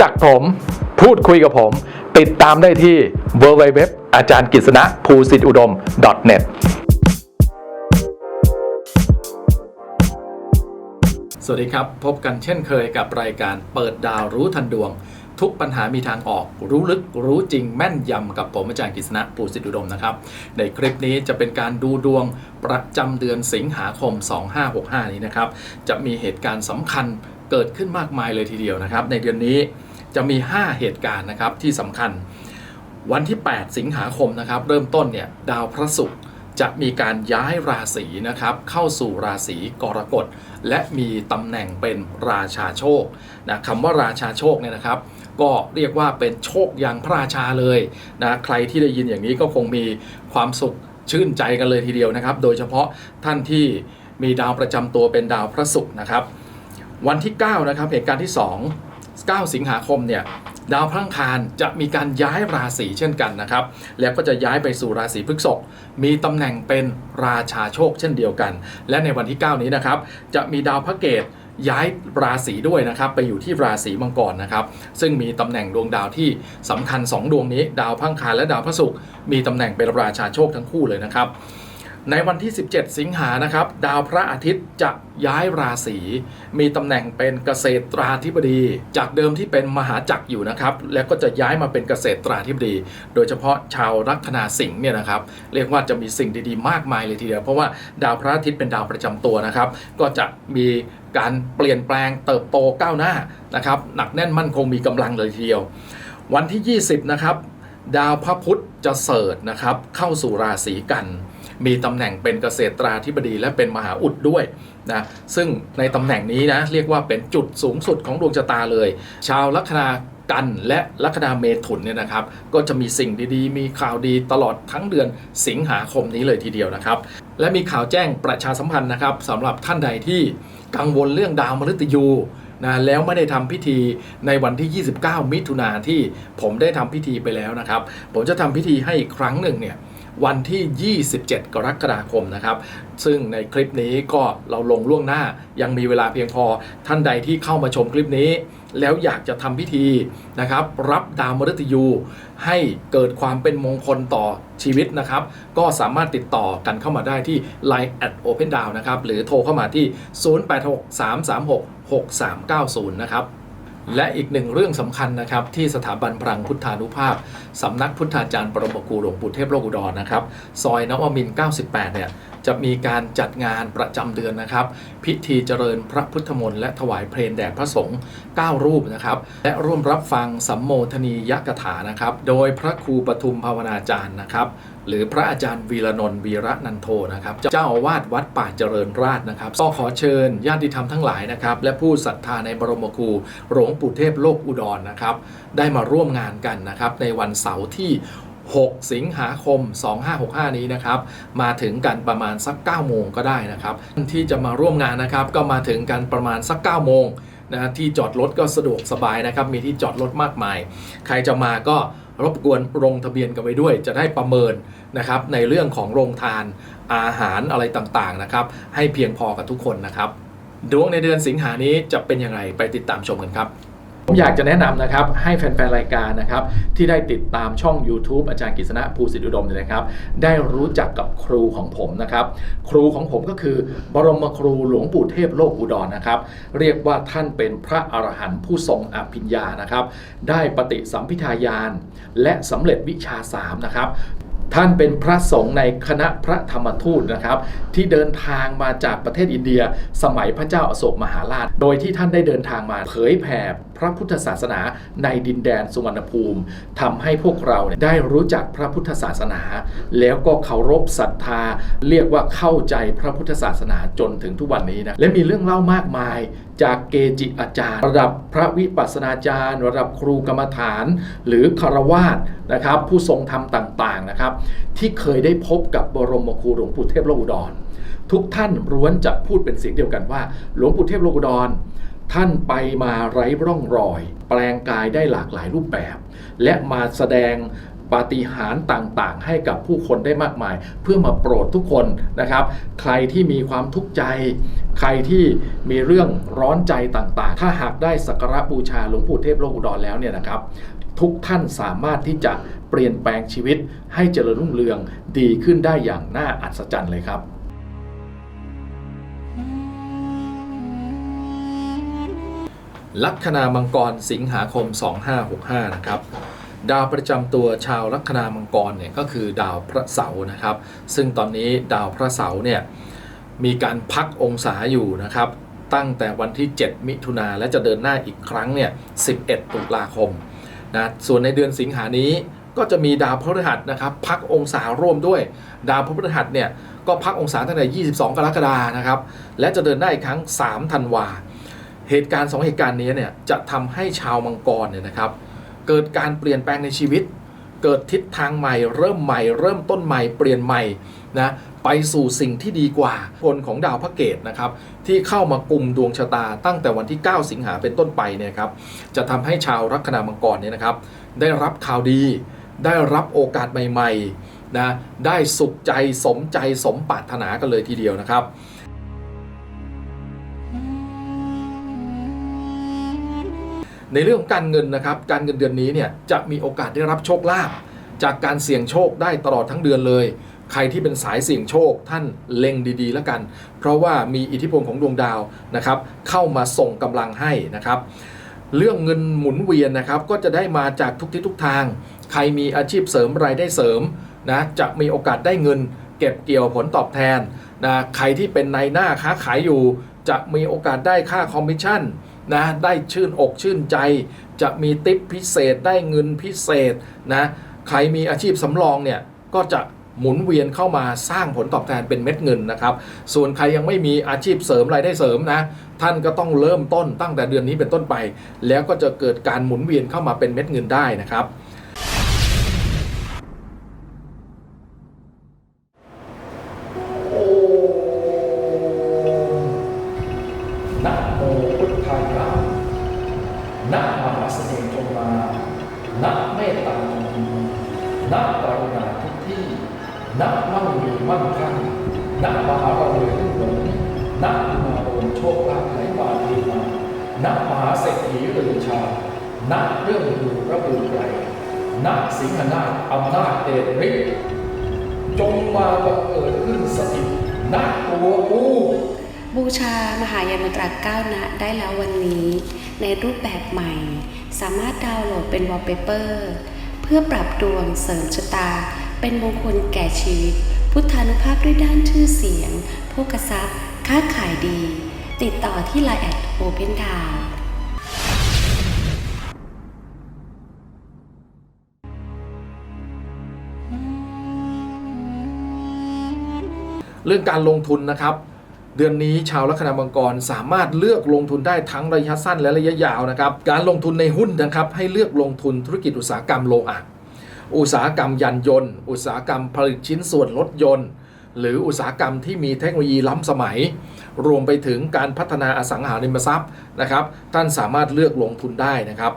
จักผมพูดคุยกับผม ติดตามได้ที่ www อาจารย์กฤษณะภูสิทธิอุดม .net สวัสดีครับ พบกันเช่นเคยกับรายการเปิดดาวรู้ทันดวง ทุกปัญหามีทางออก รู้ลึกรู้จริงแม่นยำกับผมอาจารย์กฤษณะปูสิทธิอุดมนะครับ ในคลิปนี้จะเป็นการดูดวงประจำเดือนสิงหาคม 2565 นี้นะครับ จะมีเหตุการณ์สำคัญเกิดขึ้นมากมายเลยทีเดียวนะครับ ในเดือนนี้ จะมี 5 เหตุการณ์นะครับที่สำคัญ วันที่ 8 สิงหาคมนะครับ เริ่มต้นเนี่ยดาวพระศุกร์จะมีการย้ายราศีนะครับ เข้าสู่ราศีกรกฎ และมีตำแหน่งเป็นราชาโชคนะคำว่าราชาโชคเนี่ยนะครับ ก็เรียกว่าเป็นโชคอย่างพระราชาเลยนะใครที่ได้ยินอย่างนี้ก็คงมีความสุขชื่นใจกันเลยทีเดียวนะครับ โดยเฉพาะท่านที่มีดาวประจำตัวเป็นดาวพระศุกร์นะครับ วันที่ 9 นะครับเหตุการณ์ที่ 2 9 สิงหาคมเนี่ยดาวพระอังคารจะมีการย้ายราศีเช่นกันนะครับ แล้วก็จะย้ายไปสู่ราศีพฤษภมีตำแหน่งเป็นราชาโชคเช่นเดียวกัน และในวันที่ 9 นี้นะครับ จะมีดาวพระเกตย้ายราศีด้วยนะครับไปอยู่ที่ราศีมังกรนะครับ ซึ่งมีตำแหน่งดวงดาวที่สำคัญ 2 ดวงนี้ ดาวพังคารและดาวพระศุกร์มีตำแหน่งเป็นราชาโชคทั้งคู่เลยนะครับ ในวันที่ 17 สิงหานะครับ ดาวพระอาทิตย์จะย้ายราศีมีตำแหน่งเป็นเกษตราธิบดี จากเดิมที่เป็นมหาจักรอยู่นะครับ แล้วก็จะย้ายมาเป็นเกษตราธิบดี โดยเฉพาะชาวลัคนาสิงห์เนี่ยนะครับ เรียกว่าจะมีสิ่งดีๆ มากมายเลยทีเดียว เพราะว่าดาวพระอาทิตย์เป็นดาวประจำตัวนะครับ ก็จะมีการเปลี่ยนแปลงเติบโตก้าวหน้านะครับหนักแน่นมั่นคงมีกำลังเลยทีเดียว วันที่ 20 นะครับ ดาวพระพุธจะเสริฐนะครับเข้าสู่ราศีกัน มีตำแหน่งเป็นเกษตราธิบดีและเป็นมหาอุดด้วยนะซึ่งในตำแหน่งนี้นะเรียกว่าเป็นจุดสูงสุดของดวงชะตาเลย ชาวลัคนากันและลัคนาเมถุนเนี่ยนะครับ ก็จะมีสิ่งดีๆ มีข่าวดีตลอดทั้งเดือนสิงหาคมนี้เลยทีเดียวนะครับ และมีข่าวแจ้งประชาสัมพันธ์นะครับสำหรับท่านใดที่กังวลเรื่องดาวมฤตยูนะแล้วไม่ได้ทำพิธีในวันที่ 29 มิถุนาที่ผมได้ทำพิธีไปแล้วนะครับ ผมจะทำพิธีให้อีกครั้งหนึ่งเนี่ย วันที่ 27 กรกฎาคมนะครับ ซึ่งในคลิปนี้ก็เราลงล่วงหน้ายังมีเวลาเพียงพอท่านใดที่เข้ามาชมคลิปนี้ แล้วอยากจะทำพิธีนะครับ รับดาวมฤตยูให้เกิดความเป็นมงคลต่อชีวิตนะครับ ก็สามารถติดต่อกันเข้ามาได้ที่ Line at Open Down นะครับ หรือโทรเข้ามาที่ 0863366390 นะครับ และอีกหนึ่งเรื่องสำคัญนะครับที่สถาบันพลังพุทธานุภาพสำนักพุทธาจารย์ปรมครูหลวงปู่เทพโลกุดรนะครับ ซอยนวมิน 98 เนี่ย จะมีการจัดงานประจำเดือนนะครับ พิธีเจริญพระพุทธมนต์และถวายเพลงแด่พระสงฆ์9รูปนะครับ และร่วมรับฟังสัมโมทนียกถานะครับ โดยพระครูปทุมภาวนาจารย์นะครับหรือพระอาจารย์วีระนนท์วีระนันโทนะครับ เจ้าอาวาสวัดป่าเจริญราชนะครับ ก็ขอเชิญญาติธรรมทั้งหลายนะครับ และผู้ศรัทธาในบรมครูหลวงปู่เทพโลกอุดรนะครับ ได้มาร่วมงานกันนะครับ ในวันเสาร์ที่ 6 สิงหาคม 2565 นี้นะครับมาถึงกันประมาณสัก 9 โมงก็ได้นะครับที่จะมาร่วมงานนะครับก็มาถึงกันประมาณสัก 9 โมงนะที่จอดรถก็สะดวกสบายนะครับมีที่จอดรถมากมาย ใครจะมาก็รบกวนลงทะเบียนกันไว้ด้วย จะได้ประเมินนะครับในเรื่องของโรงทานอาหารอะไรต่างๆนะครับให้เพียงพอกับทุกคนนะครับดวงในเดือนสิงหานี้จะเป็นยังไงไปติดตามชมกันครับ ผมอยากจะแนะนำนะครับให้แฟน ๆ รายการนะครับที่ได้ติดตามช่อง YouTube อาจารย์กฤษณะภูสิทธิอุดมเนี่ยนะครับ ได้รู้จักกับครูของผมนะครับ ครูของผมก็คือบรมครูหลวงปู่เทพโลกอุดรนะครับ เรียกว่าท่านเป็นพระอรหันต์ผู้ทรงอภิญญานะครับ ได้ปฏิสัมพิทายาน และสำเร็จวิชาสามนะครับท่านเป็นพระสงฆ์ในคณะพระธรรมทูตนะครับ ที่เดินทางมาจากประเทศอินเดีย สมัยพระเจ้าอโศกมหาราช โดยที่ท่านได้เดินทางมาเผยแผ่ พระพุทธศาสนาในดินแดนสุวรรณภูมิทำให้พวกเราเได้รู้จักพระพุทธศาสนา แล้วก็เคารพศรัทธา เรียกว่าเข้าใจพระพุทธศาสนาจนถึงทุกวันนี้นะและมีเรื่องเล่ามากมายจากเกจิอาจารย์ ระดับพระวิปัสสนาจารย์ ระดับครูกรรมฐาน หรือคารวาสนะครับ ผู้ทรงธรรมต่างๆนะครับ ที่เคยได้พบกับบรมครูหลวงปู่เทพโลกอุดรทุกท่านล้วนจะพูดเป็นเสียงเดียวกันว่า หลวงปู่เทพโลกอุดร ท่านไปมาไร้ร่องรอย แปลงกายได้หลากหลายรูปแบบ และมาแสดงปาฏิหาริย์ต่างๆ ให้กับผู้คนได้มากมาย เพื่อมาโปรดทุกคนนะครับ ใครที่มีความทุกข์ใจ ใครที่มีเรื่องร้อนใจต่างๆ ถ้าหากได้สักการะบูชาหลวงปู่เทพโลกอุดรแล้วเนี่ยนะครับ ทุกท่านสามารถที่จะเปลี่ยนแปลงชีวิตให้เจริญรุ่งเรืองดีขึ้นได้อย่างน่าอัศจรรย์เลยครับ ลัคนามังกรสิงหาคม 2565 นะครับ ดาวประจำตัวชาวลัคนามังกรเนี่ยก็คือดาวพระเสาร์นะครับ ซึ่งตอนนี้ดาวพระเสาร์เนี่ยมีการพักองศาอยู่นะครับ ตั้งแต่วันที่ 7 มิถุนาและจะเดินหน้าอีกครั้งเนี่ย 11 ตุลาคมนะส่วนในเดือนสิงหานี้ก็จะมีดาวพฤหัสนะครับ พักองศาร่วมด้วย ดาวพฤหัสเนี่ยก็พักองศาตั้งแต่ 22 กรกฎานะครับ และจะเดินหน้าอีกครั้ง 3 ธันวา เหตุการณ์สองเหตุการณ์นี้เนี่ยจะทำให้ชาวมังกรเนี่ยนะครับเกิดการเปลี่ยนแปลงในชีวิต เกิดทิศทางใหม่ เริ่มใหม่ เริ่มต้นใหม่เปลี่ยนใหม่นะไปสู่สิ่งที่ดีกว่าผลของดาวพระเกตนะครับที่เข้ามากลุ่มดวงชะตาตั้งแต่วันที่ 9 สิงหาเป็นต้นไปเนี่ยครับจะทำให้ชาวลัคนามังกรเนี่ยนะครับได้รับข่าวดี ได้รับโอกาสใหม่ๆนะได้สุขใจสมใจสมปรารถนากันเลยทีเดียวนะครับ ในเรื่องของการเงินนะครับ การเงินเดือนนี้เนี่ยจะมีโอกาสได้รับโชคลาภจากการเสี่ยงโชคได้ตลอดทั้งเดือนเลย ใครที่เป็นสายเสี่ยงโชคท่านเล็งดีๆ แล้วกัน เพราะว่ามีอิทธิพลของดวงดาวนะครับเข้ามาส่งกำลังให้นะครับเรื่องเงินหมุนเวียนนะครับก็จะได้มาจากทุกทิศทุกทาง ใครมีอาชีพเสริมรายได้เสริมนะจะมีโอกาสได้เงิน เก็บเกี่ยวผลตอบแทนนะใครที่เป็นนายหน้าค้าขายอยู่ จะมีโอกาสได้ค่าคอมมิชชั่น นะได้ชื่นอกชื่นใจ จะมีติปพิเศษได้เงินพิเศษนะใครมีอาชีพสำรองเนี่ยก็จะหมุนเวียนเข้ามาสร้างผลตอบแทนเป็นเม็ดเงินนะครับ ส่วนใครยังไม่มีอาชีพเสริมรายได้เสริมนะ ท่านก็ต้องเริ่มต้นตั้งแต่เดือนนี้เป็นต้นไป แล้วก็จะเกิดการหมุนเวียนเข้ามาเป็นเม็ดเงินได้นะครับ ชานะเรื่องดูระบือไกรนะสิงหนาอำนาจเดชฤทธิ์จงมาบังเกิดขึ้นสถิตณตัวกูบูชามหายานตราก้าวนะได้แล้ววันนี้ ในรูปแบบใหม่ สามารถดาวน์โหลดเป็นวอลเปเปอร์ เพื่อปรับดวงเสริมชะตา เป็นมงคลแก่ชีวิต พุทธานุภาพด้วยด้านชื่อเสียงโภกทรัพย์ ค้าขายดี ติดต่อที่ไลน์แอดโอเพนดาว เรื่องการลงทุนนะครับ เดือนนี้ชาวลัคนามังกรสามารถเลือกลงทุนได้ทั้งระยะสั้นและระยะยาวนะครับ การลงทุนในหุ้นนะครับให้เลือกลงทุนธุรกิจอุตสาหกรรมโลหะอุตสาหกรรมยานยนต์ อุตสาหกรรมผลิตชิ้นส่วนรถยนต์ หรืออุตสาหกรรมที่มีเทคโนโลยีล้ำสมัย รวมไปถึงการพัฒนาอสังหาริมทรัพย์นะครับ ท่านสามารถเลือกลงทุนได้นะครับ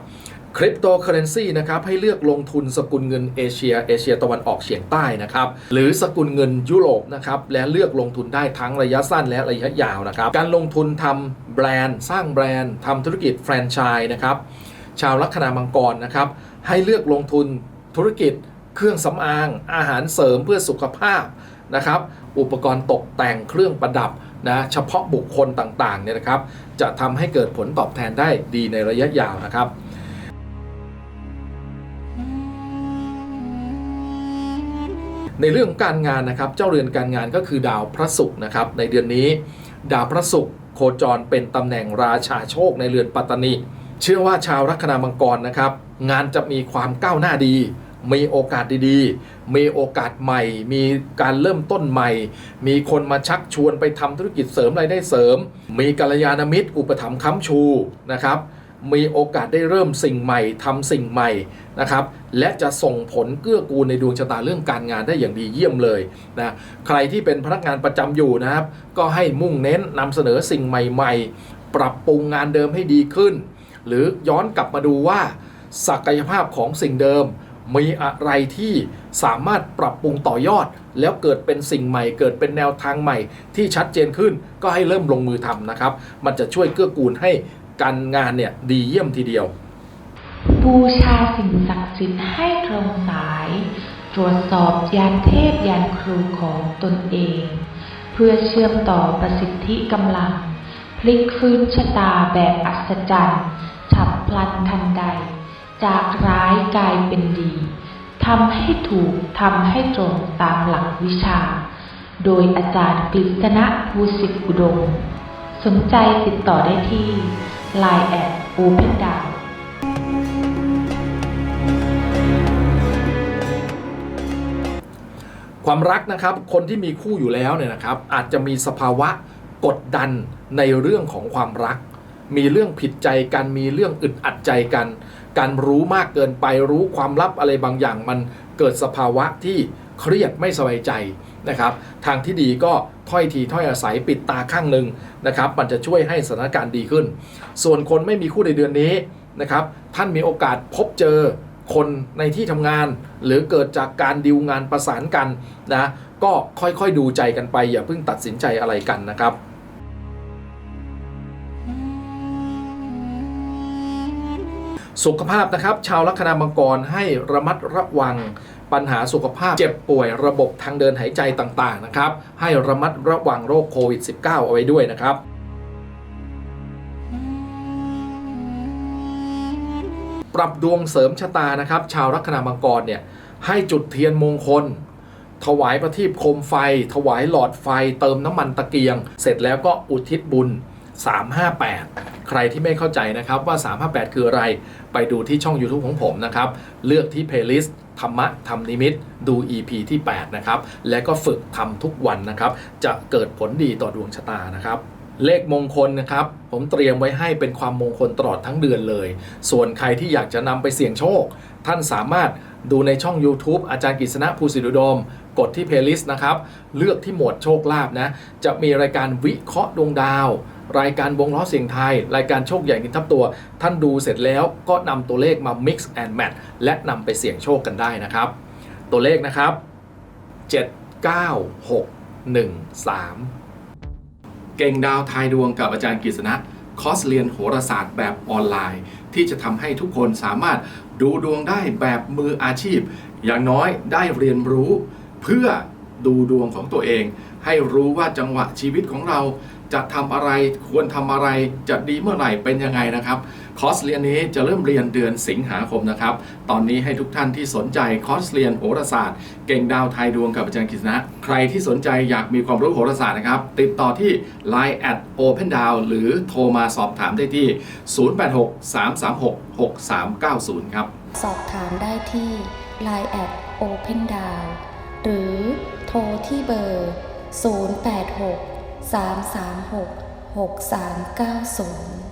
คริปโตเคอเรนซีนะครับให้เลือกลงทุนสกุลเงินเอเชียเอเชียตะวันออกเฉียงใต้นะครับหรือสกุลเงินยุโรปนะครับและเลือกลงทุนได้ทั้งระยะสั้นและระยะยาวนะครับการลงทุนทำแบรนด์ สร้างแบรนด์ทำธุรกิจแฟรนไชส์นะครับชาวลัคนามังกรนะครับให้เลือกลงทุนธุรกิจ เครื่องสำอาง อาหารเสริมเพื่อสุขภาพนะครับอุปกรณ์ตกแต่งเครื่องประดับนะเฉพาะบุคคลต่างๆเนี่ยนะครับจะทำให้เกิดผลตอบแทนได้ดีในระยะยาวนะครับ ในเรื่องของการงานนะครับ เจ้าเรือนการงานก็คือดาวพระศุกร์นะครับ ในเดือนนี้ ดาวพระศุกร์โคจรเป็นตำแหน่งราชาโชคในเรือนปัตตานีเชื่อว่าชาวลัคนามังกรนะครับ งานจะมีความก้าวหน้าดี มีโอกาสดีๆ มีโอกาสใหม่ มีการเริ่มต้นใหม่ มีคนมาชักชวนไปทำธุรกิจเสริมรายได้เสริม มีกัลยาณมิตร อุปถัมภ์ค้ำชูนะครับ มีโอกาสได้เริ่มสิ่งใหม่ทำสิ่งใหม่นะครับและจะส่งผลเกื้อกูลในดวงชะตาเรื่องการงานได้อย่างดีเยี่ยมเลยนะใครที่เป็นพนักงานประจำอยู่นะครับ ก็ให้มุ่งเน้นนำเสนอสิ่งใหม่ ๆ ปรับปรุงงานเดิมให้ดีขึ้น หรือย้อนกลับมาดูว่า ศักยภาพของสิ่งเดิม มีอะไรที่สามารถปรับปรุงต่อยอด แล้วเกิดเป็นสิ่งใหม่ เกิดเป็นแนวทางใหม่ที่ชัดเจนขึ้น ก็ให้เริ่มลงมือทำนะครับ มันจะช่วยเกื้อกูลให้ การงานเนี่ยดีเยี่ยมทีเดียว บูชาสิ่งศักดิ์สิทธิ์ให้ตรงสาย ตรวจสอบยานเทพยานครูของตนเอง เพื่อเชื่อมต่อประสิทธิกำลัง พลิกฟื้นชะตาแบบอัศจรรย์ฉับพลันทันใด จากร้ายกลายเป็นดีทำให้ถูกทำให้ตรงตามหลักวิชา โดยอาจารย์กฤษณะภูสิทธิอุดม สนใจติดต่อได้ที่ Line แอด Open d o w ความรักนะครับ คนที่มีคู่อยู่แล้วเนี่ยนะครับ อาจจะมีสภาวะกดดันในเรื่องของความรัก มีเรื่องผิดใจกัน มีเรื่องอึดอัดใจกัน การรู้มากเกินไปรู้ความลับอะไรบางอย่าง มันเกิดสภาวะที่เครียดไม่สบายใจ นะครับทางที่ดีก็ถ้อยทีถ้อยอาศัยปิดตาข้างหนึ่งนะครับมันจะช่วยให้สถานการณ์ดีขึ้น ส่วนคนไม่มีคู่ในเดือนนี้นะครับท่านมีโอกาสพบเจอคนในที่ทำงาน หรือเกิดจากการดิวงานประสานกันนะก็ค่อยๆดูใจกันไป อย่าเพิ่งตัดสินใจอะไรกันนะครับสุขภาพนะครับ ชาวลัคนามังกรให้ระมัดระวัง ปัญหาสุขภาพเจ็บป่วยระบบทางเดินหายใจต่างๆนะครับให้ระมัดระวังโรคโควิด -19 เอาไว้ด้วยนะครับปรับดวงเสริมชะตานะครับ ชาวลัคนามังกรเนี่ยให้จุดเทียนมงคล ถวายประทีปโคมไฟ ถวายหลอดไฟ เติมน้ำมันตะเกียง เสร็จแล้วก็อุทิศบุญ 358 ใครที่ไม่เข้าใจนะครับว่า 358 คืออะไร ไปดูที่ช่อง YouTube ของผมนะครับ เลือกที่ playlist ธรรมะ ธรรมนิมิตดู EP ที่ 8 นะครับ และก็ฝึกทำทุกวันนะครับ จะเกิดผลดีต่อดวงชะตานะครับเลขมงคลนะครับ ผมเตรียมไว้ให้เป็นความมงคลตลอดทั้งเดือนเลย ส่วนใครที่อยากจะนำไปเสี่ยงโชค ท่านสามารถดูในช่อง YouTube อาจารย์กฤษณะภูสิริอุดม กดที่ playlist นะครับ เลือกที่หมวดโชคลาภนะ จะมีรายการวิเคราะห์ดวงดาว รายการวงล้อเสียงไทย รายการโชคใหญ่กินทับตัว ท่านดูเสร็จแล้วก็นำตัวเลขมา mix and match และนำไปเสี่ยงโชคกันได้นะครับ ตัวเลขนะครับ 7 9 6 1 3 เก่งดาวทายดวงกับอาจารย์กฤษณะคอร์สเรียนโหราศาสตร์แบบออนไลน์ ที่จะทำให้ทุกคนสามารถดูดวงได้แบบมืออาชีพ อย่างน้อยได้เรียนรู้ เพื่อดูดวงของตัวเอง ให้รู้ว่าจังหวะชีวิตของเรา จะทำอะไรควรทำอะไรจะดีเมื่อไหร่เป็นยังไงนะครับคอร์สเรียนนี้จะเริ่มเรียนเดือนสิงหาคมนะครับ ตอนนี้ให้ทุกท่านที่สนใจคอร์สเรียนโหราศาสตร์ เก่งดาวไทยดวงกับอาจารย์กฤษณะ ใครที่สนใจอยากมีความรู้โหราศาสตร์นะครับ ติดต่อที่ Line at Open Down หรือโทรมาสอบถามได้ที่ 086 336 6390 ครับ สอบถามได้ที่ Line แอด Open d o w n หรือโทรที่เบอร์ 086 336 6390